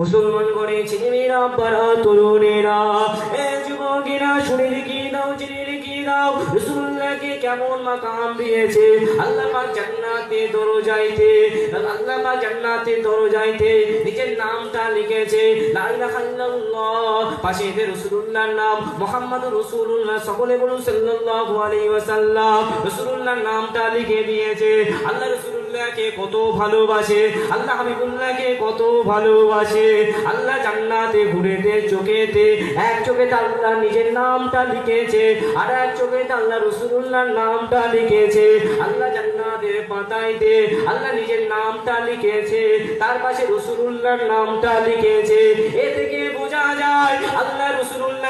মুসলমান গণে ছেলেমেয়েরা পাড়া তরুণেরা যুবকেরা শুনে লিখি দাও জেনে লিখি দাও? রসুল্লাহকে কেমন মাকাম দিয়েছে? আল্লাহ পাক জান্নাতে দরজাইতে আল্লাহ পাক জান্নাতে দরজাইতে নিজের নামটা লিখেছে, লা ইলাহা ইল্লাল্লাহ। পাশে এতে রসুলুল্লাহর নাম মোহাম্মদ রসুল্লাহ সকলে বলুন সাল্লাল্লাহু আলাইহি ওয়াসাল্লাম। রসুলুল্লাহর নামটা লিখে দিয়েছে, আল্লাহ রসুলুল্লাহকে কত ভালোবাসে, আল্লাহ হাবিবুল্লাহকে কত ভালোবাসে। আল্লাহ জান্নাতে, ঘুরেতে, চোখেতে, এক চোখেতে আল্লাহ নিজের নামটা লিখেছে, আর এক চোখেতে আল্লাহ রসুলুল্লাহর নামটা লিখেছে। আল্লাহ জান্নাতের পাতাইতে আল্লাহ নিজের নামটা লিখেছে, তার পাশে রসুলুল্লাহর নামটা লিখেছে। এ থেকে বোঝা যায়, আল্লাহ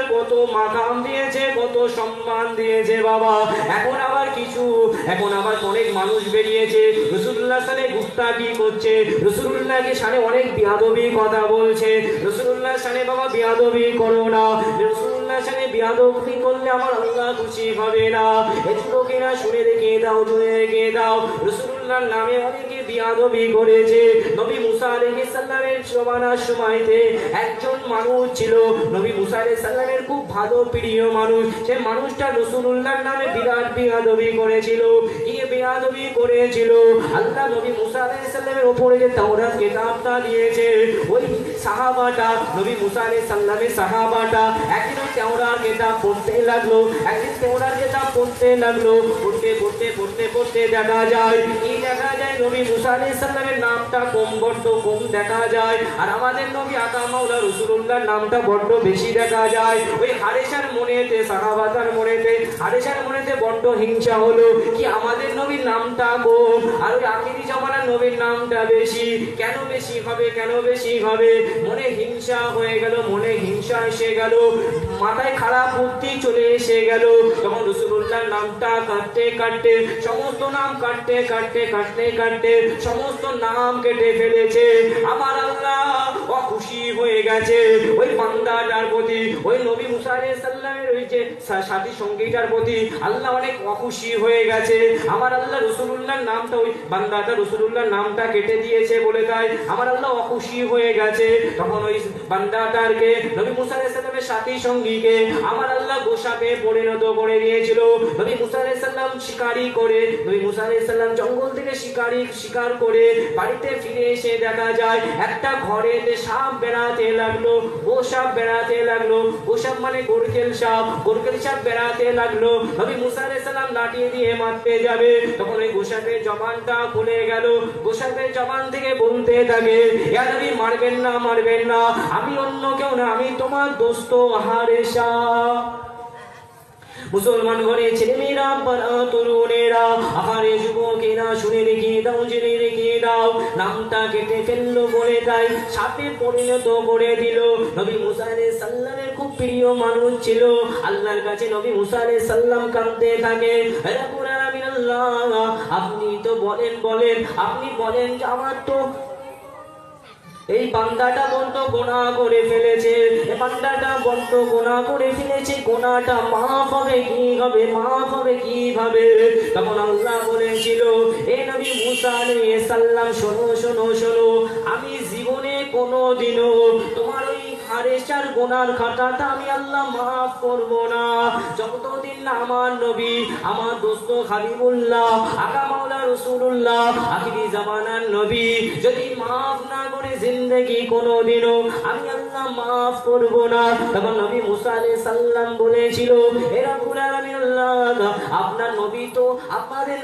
রসুলুল্লাহর কত মাকাম দিয়েছে, কত সম্মান দিয়েছে বাবা। এখন আবার কিছু, এখন আবার অনেক মানুষ বেরিয়েছে। রসুল্লাহ সালে গুস্তাকি করছে? রসুল্লাহকে সানে অনেক বিয়াদবি কথা বলছে? রসুল্লাহ সানে বাবা বিয়াদবি করো না। রসুল্লাহ সানে বিয়াদবি করলে আমার আল্লাহ খুশি হবে না। এই কিনা শুনে রেখে দাও শুনে রেখে দাও। রসুল্লাহর নামে অনেকে বিয়াদবি করেছে। নবী মুসা আলাইহিস সালামের জমানার সময়তে একজন মানুষ ছিল। নবী মুসা আলাইহিস সালামের খুব ভালো প্রিয় মানুষ। সে মানুষটা রসুলুল্লাহর নামে বিরাট বিয়াদবি করেছিল। কি বিয়াদবি করেছিল? আল্লাহ নবী মুসা আলাইহিস সালামের উপরে যে তাওরাত, কিতাবটা দিয়েছে, ওই সাহাবাটা, নবী মুসা আলাইহিস সালামের সাহাবাটা, একদিন ওই তাওরাত, কিতাব পড়তে লাগল, একদিন তাওরাত, কিতাব পড়তে লাগল। পড়তে পড়তে পড়তে পড়তে দেখা যায়। দেখা যায় নবী মুসা আলাইহিস সালামের নামটা কম কম দেখা যায়। আর আমাদের নবী আকা মাওলা নামটা বেশি দেখা যায়। ওই হিংসা হলো কি আমাদের নবীর নামটা কম আর ওই আখিরি জামানার নবীর নামটা বেশি। কেন বেশি হবে, কেন বেশি হবে? মনে হিংসা হয়ে গেল, মনে হিংসা এসে গেল। মাথায় খারাপ বুদ্ধি চলে এসে গেল। তখন রসুল্লাহর নামটা কাটতে কাটতে, সমস্ত নাম কাটতে কাটতে কাটতে কাটতে সমস্ত নাম কেটে ফেলেছে। আমার আল্লাহ অখুশি হয়ে গেছে। ওই বান্দাটার প্রতি, ওই নবী মুসা আলাইহিস সালামের ওই যে সাথী সঙ্গীটার প্রতি আল্লাহ অনেক অখুশি হয়ে গেছে। আমার আল্লাহ রসুলুল্লাহর নামটা ওই বান্দাটা রসুলুল্লাহর নামটা কেটে দিয়েছে বলে তাই আমার আল্লাহ অখুশি হয়ে গেছে। তখন ওই বান্দাটারকে নবী মুসা আলাইহিস সালামের সাথী সঙ্গীকে, আমার আল্লাহ গোসাপে পরিণত করে দিয়েছিল। নবী মুসা আলাইহিস সালাম শিকারি করে, নবী মুসা আলাইহিস সালাম জঙ্গল থেকে শিকারি, শিকার করে বাড়িতে ফিরে এসে দেখা যায়, একটা ঘরেতে সাপ বেড়াতে লাগল গোসাপ বেড়াতে লাগল গোসাপ মানে গোরকেল সাপ গোরকেল সাপ বেড়াতে লাগল। নবী মুসা আলাইহিস সালাম লাঠি দিয়ে মারতে যাবে, তখন ওই গোসাপের জবানটা খুলে গেল। গোসাপের জবান থেকে বলতে থাকে, ইয়া নবী, মারবেন না মারবেন না, আমি অন্য কেউ না, আমি তোমার দোস্ত হারেসা মুসলমান ঘরে ছেলে মেয়েরা পাড়া তরুণেরা, আহারে যুবকেরা, শুনে রেখে দাও, জেনে রেখে দাও, নামটা কেটে ফেলল বলে তাই সাপে পরিণত করে দিল। নবী মুসা সাল্লামের খুব প্রিয় মানুষ ছিল। আল্লাহর কাছে নবী মুসা সাল্লাম কাঁদতে থাকে। আপনি তো বলেন বলেন, আপনি বলেন যে আমার তো এই বান্দাটা বন্ধ গোনা করে ফেলেছে বান্দাটা বন্ধ গোনা করে ফেলেছে, গোনাটা মাফ হবে কি হবে মাফ হবে কি ভাবে তখন আল্লাহ বলেছিল, এ নবী মুসা আলাইহিস সালাম, শোনো শোনো শোনো, আমি জীবনে কোনো দিনও তোমার ওই হারেসার গোনার খাতাটা আমি আল্লাহ মাফ করব না। যতদিন না আমার নবী, আমার দোস্ত হাবিবুল্লাহ আকা মাওলা রসুল্লাহ আখিরি জামানার নবী, যদি মাফ না করে জিন্দগি কোনোদিনও আমি আল্লাহ না বলেছিল আপনার নবী তো, আপনাদের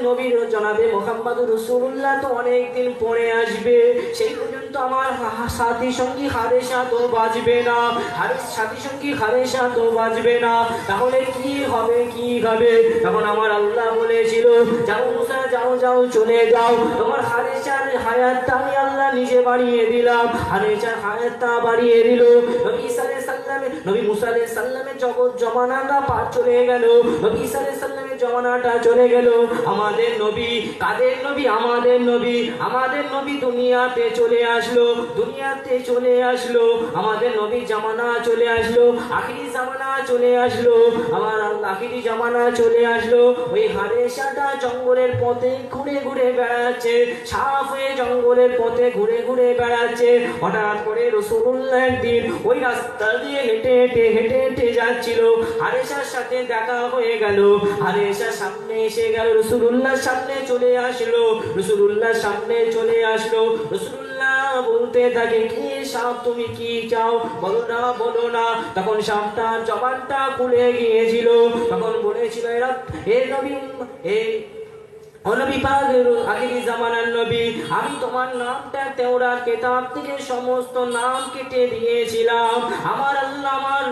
তো অনেকদিন পরে আসবে। সেই পর্যন্ত আমার সাথী সঙ্গী হারেসা তো বাজবে না। হারেস, সাথী সঙ্গী হারেসা তো বাজবে না। তাহলে কি হবে কি হবে? তখন আমার আল্লাহ বলেছিল, যাও মুসা যাও যাও, চলে যাও। তোমার হারেসার হায়াতটা আমি আল্লাহ নিজে বাড়িয়ে দিলাম। হারেসার হায়াতটা বাড়িয়ে দিল। নবী মুসা আলাইহিস জগৎ জমানাটা পার চলে গেল। নবী ঈসা আলাইহিস জমানাটা চলে গেল। আমাদের নবী, কাদের নবী? আমাদের নবী। আমাদের নবী দুনিয়াতে চলে আসলো, দুনিয়াতে চলে আসলো। আমাদের নবী জামানা চলে আসলো, আখিরি জামানা চলে আসলো। আমার আখিরি জামানা চলে আসলো। ওই হারেসাটা জঙ্গলের পথে ঘুরে ঘুরে বেড়াচ্ছে সাপ হয়ে জঙ্গলের পথে ঘুরে ঘুরে বেড়াচ্ছে। হঠাৎ করে রসুল্লাহ একদিন ওই রাস্তা দিয়ে হেঁটে হেঁটে হেঁটে হেঁটে যাচ্ছিল। হারেসার সাথে দেখা হয়ে গেল। হারেসার সামনে এসে গেল রসুল্লাহর সামনে চলে আসলো। রসুল্লাহর সামনে চলে আসলো। রসুল্লাহ বলতে থাকে, কি সাপ তুমি? কি চাও? বলো না বলো না। তখন সাপটা জবানটা খুলে গিয়েছিল। তখন বলেছিল এরা এ নবী, এ অনবী পাক আগের জামানার নবী, আমি তোমার নামটা তেওরার কেতাব থেকে সমস্ত নাম কেটে দিয়েছিলাম। আমার আল্লাহ আমার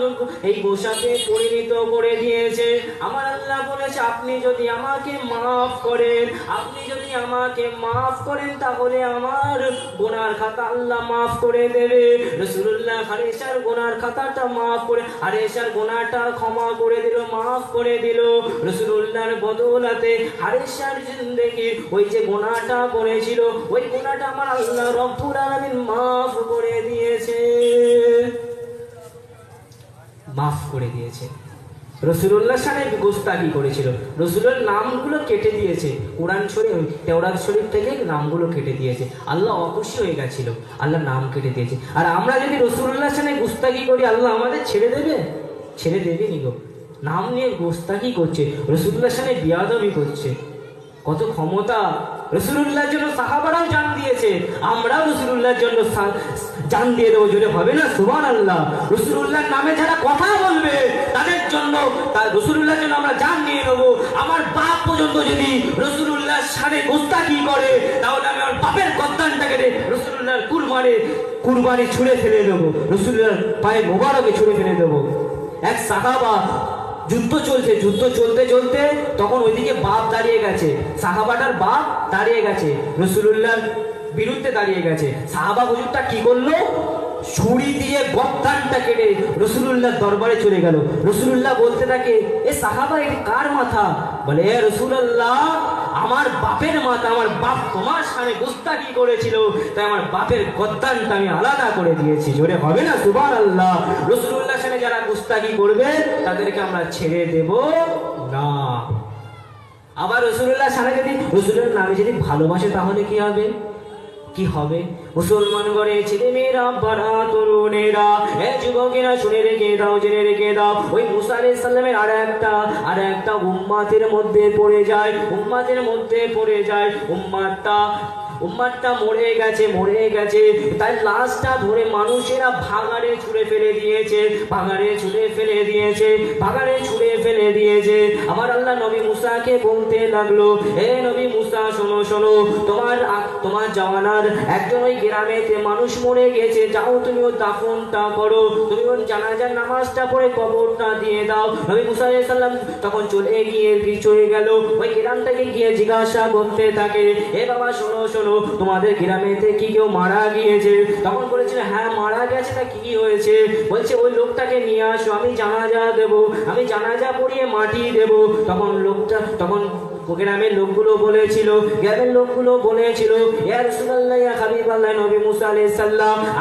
এই গোসাতে পরিণত করে দিয়েছে। আমার আল্লাহ বলেছে, আপনি যদি আমাকে মাফ করেন, আপনি যদি আমাকে মাফ করেন, তাহলে আমার গোনার খাতা আল্লাহ মাফ করে দেবে। রসুল্লাহ হারেসার গোনার খাতাটা মাফ করে হারেসার গোনাটা ক্ষমা করে দিল, মাফ করে দিল। রসুল্লাহর বদলাতে হারেসার জিন্দেগি ওই যে গোনাটা করেছিল, ওই গোনাটা আমার আল্লাহ রব্বুল আলামিন মাফ করে দিয়েছে। মাফ করে দিয়েছে। রসুল্লাহ সাহেব গোস্তাকি করেছিল। রসুলের নামগুলো কেটে দিয়েছে। কোরআন শরীফ, তেওরাত শরীফ থেকে নামগুলো কেটে দিয়েছে। আল্লাহ অখুশি হয়ে গেছিল। আল্লাহ নাম কেটে দিয়েছে। আর আমরা যদি রসুল্লাহ সামনে গুস্তাকি করি, আল্লাহ আমাদের ছেড়ে দেবে? ছেড়ে দেবে নি গো। নাম নিয়ে গোস্তাকি করছে। রসুল্লাহ সামনে বিয়াদবি করছে। কত ক্ষমতা রসুল্লাহর জন্য সাহাবারাও জান দিয়েছে। আমরাও রসুল্লাহর জন্য জান দিয়ে দেবো, জোরে হবে না? সুবান আল্লাহ রসুল্লাহর নামে যারা কথা বলবে, তাদের জন্য তার রসুল্লাহর জন্য আমরা জান নিয়ে নেব আমার বাপ পর্যন্ত যদি রসুল্লাহর সানে গোস্তাকি করে, তাহলে আমি আমার বাপের গদ্দানটাকে রসুল্লাহর কুরবানি কুরবানি ছুঁড়ে ফেলে দেবো। রসুল্লাহর পায়ে মোবারকে ছুঁড়ে ফেলে দেবো। এক সাহাবা যুদ্ধ চলছে, যুদ্ধ চলতে চলতে তখন ওইদিকে বাপ দাঁড়িয়ে গেছে। সাহাবাটার বাপ দাঁড়িয়ে গেছে, রসুলুল্লাহর বিরুদ্ধে দাঁড়িয়ে গেছে। সাহাবা হুজুরটা কি করল? ছুরি দিয়ে গদ্দানটা কেটে রসুলুল্লাহ দরবারে চলে গেল। রসুলুল্লাহ বলতে থাকে, এ সাহাবা এটি কার মাথা? বলে, এ রসুল্লাহ আমার বাপের মাথা, আমার বাপ তোমার সামনে গুস্তাকি করেছিল, তাই আমার বাপের গদ্দানটা আমি আলাদা করে দিয়েছি। জোরে হবে না? সুবান আল্লাহ রসুল্লাহ যারা গুস্তাকি করবে, তাদেরকে আমরা ছেড়ে দেব না। আবার রসুল্লাহ সামনে যদি রসুলের নামে যদি ভালোবাসে, তাহলে কি হবে? কি হবে? মুসলমান ঘরে ছেলে মেয়েরা পাড়া তরুণেরা, এ যুবকেরা শুনে রেখে দাও, জেনে রেখে দাও। ওই মুসা আলাইহিস সালামের আর একটা আর একটা উম্মাতের মধ্যে পড়ে যায়, উম্মাতের মধ্যে পড়ে যায়, উম্মাতটা উম্মাদটা মরে গেছে মরে গেছে। তাই লাশটা ধরে মানুষেরা ভাগাড়ে ছুঁড়ে ফেলে দিয়েছে ভাগাড়ে ছুঁড়ে ফেলে দিয়েছে ভাগাড়ে ছুঁড়ে ফেলে দিয়েছে। আমার আল্লাহ নবী মুসাকে বলতে লাগল, হে নবী মুসা, শোনো শোনো, তোমার তোমার জওয়ানার একজন ওই গ্রামেতে মানুষ মরে গেছে। যাও, তুমি ওর দাফনটা করো, তুমি ওর জানাজার নামাজটা পড়ে কবরটা দিয়ে দাও। নবী মুসা সালাম তখন চলে গিয়ে চলে গেল। ওই গ্রামটাকে গিয়ে জিজ্ঞাসা করতে থাকে এ বাবা, শোনো শোনো তোমাদের গ্রামেতে কি কেউ মারা গিয়েছে? তখন বলেছিল হ্যাঁ মারা গেছে, তা কি হয়েছে? বলছে, ওই লোকটাকে নিয়ে আসো, আমি জানাজা দেবো, আমি জানাজা পড়িয়ে মাটি দেবো। তখন লোকটা, তখন গ্রামের লোকগুলো বলেছিল গ্রামের লোকগুলো বলেছিল নবী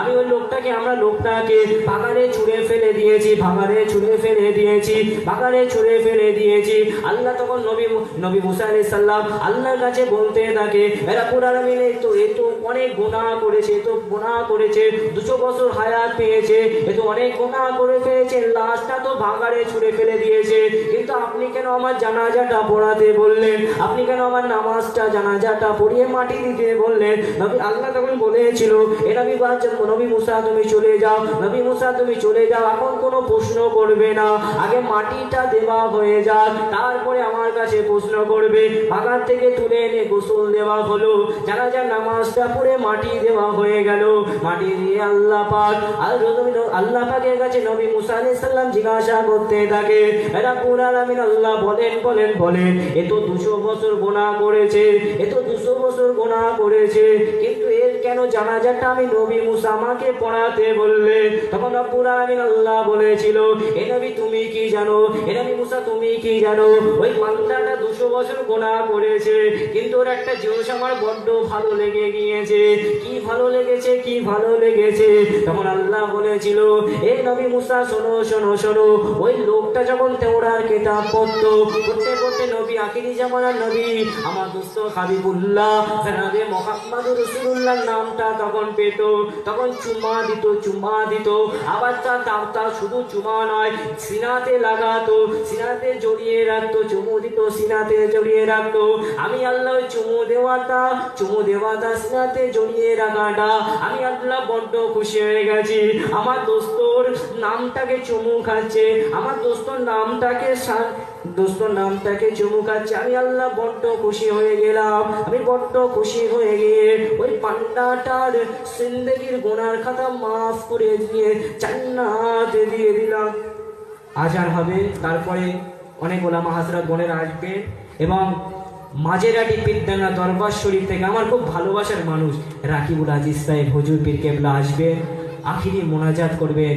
আমি ওই লোকটাকে, আমরা লোকটাকে বাগানে ছুঁড়ে ফেলে দিয়েছি, বাগানে ছুঁড়ে ফেলে দিয়েছি, বাগানে ছুঁড়ে ফেলে দিয়েছি। আল্লাহ তখন নবী নবী মুসা আলাইহিস সালাম আল্লাহর কাছে বলতে থাকে, এরা পুরার মিলে তো, এ তো অনেক গুনাহ করেছে, এ তো গোনা করেছে, দুশো বছর হায়াত পেয়েছে, এ তো অনেক গুনাহ করে পেয়েছে লাশটা তো ভাগাড়ে ছুঁড়ে ফেলে দিয়েছে, কিন্তু আপনি কেন আমার জানাজাটা পড়াতে বললেন? আপনি কেন আমার নামাজটা জানাজাটা পড়িয়ে মাটি দিতে বললেন? নবী আল্লাহ তখন বলেছিল, এ নবী বাচ্চা নবী মুসা, তুমি চলে যাও। নবী মুসা, তুমি চলে যাও, এখন কোনো প্রশ্ন করবে না। আগে মাটিটা দেওয়া হয়ে যাক, তারপরে আমার কাছে প্রশ্ন করবে। বাগান থেকে তুলে এনে গোসল দেওয়া হলো। জানাজার নামাজটা পড়ে মাটি দেওয়া হয়ে গেল, মাটি দিয়ে আল্লাহ পাক আর আল্লাহ পাকের কাছে নবী মুসা আলাইহিস সালাম জিজ্ঞাসা করতে থাকে এরা পুরান আমিন আল্লাহ বলেন বলেন বলেন, এ তো দুশো বছর গোনা করেছে এত দুশো বছর গোনা করেছে। কিন্তু কেন জানাজাটা আমি নবী মুসা আমাকে পড়াতে বললে? তখন রব্বুল আলামিন আল্লাহ বলেছিল, এ নবী, তুমি কি জানো? এ নবী মুসা, তুমি কি জানো? ওই বান্দাটা দুশো বছর গোনা করেছে, কিন্তু ওর একটা জিনিস আমার বড্ড ভালো লেগে গিয়েছে। কি ভালো লেগেছে, কি ভালো লেগেছে? তখন আল্লাহ বলেছিল, এ নবী মুসা, শোনো শোনো শোনো, ওই লোকটা যখন তেওড়ার কেতাব পড়তো, পড়তে পড়তে নবী আখিরি জামানার নবী, আমার দোস্ত হাবিবুল্লাহ মোহাম্মদ রসুল্লাহর নামটা তখন পেত, তখন চুমা দিত চুমা দিত। আবার তার তার শুধু চুমা নয়, সিনাতে লাগাতো, সিনাতে জড়িয়ে রাখতো, চুমু দিত, সিনাতে জড়িয়ে রাখতো। আমি আল্লাহ চুমু দেওয়াটা চুমু দেওয়াটা সিনাতে জড়িয়ে রাখাটা। আমি আল্লাহ বড্ড খুশি হয়ে গেছি। আমার দোস্তর নামটাকে চুমু খাচ্ছে, আমার দোস্তর নামটাকে দোস্তর নামটাকে চুমু খাচ্ছে। আমি আল্লাহ বড্ড খুশি হয়ে গেলাম। আমি বড্ড খুশি হয়ে গিয়ে পান্ডাটার সিন্দেগির গোনার খাতা মাফ করে দিয়ে জান্নাতে দিয়ে দিলাম। আজান হবে, তারপরে অনেক ওলামা হাজরা বোনের আসবে এবং মাঝেরাটি বিদ্যানা দরবার শরীফ থেকে আমার খুব ভালোবাসার মানুষ রাকিবুল আজিজ সাহেব, হজুর পীর কেবলা আসবে, আখিরি মোনাজাত করবেন।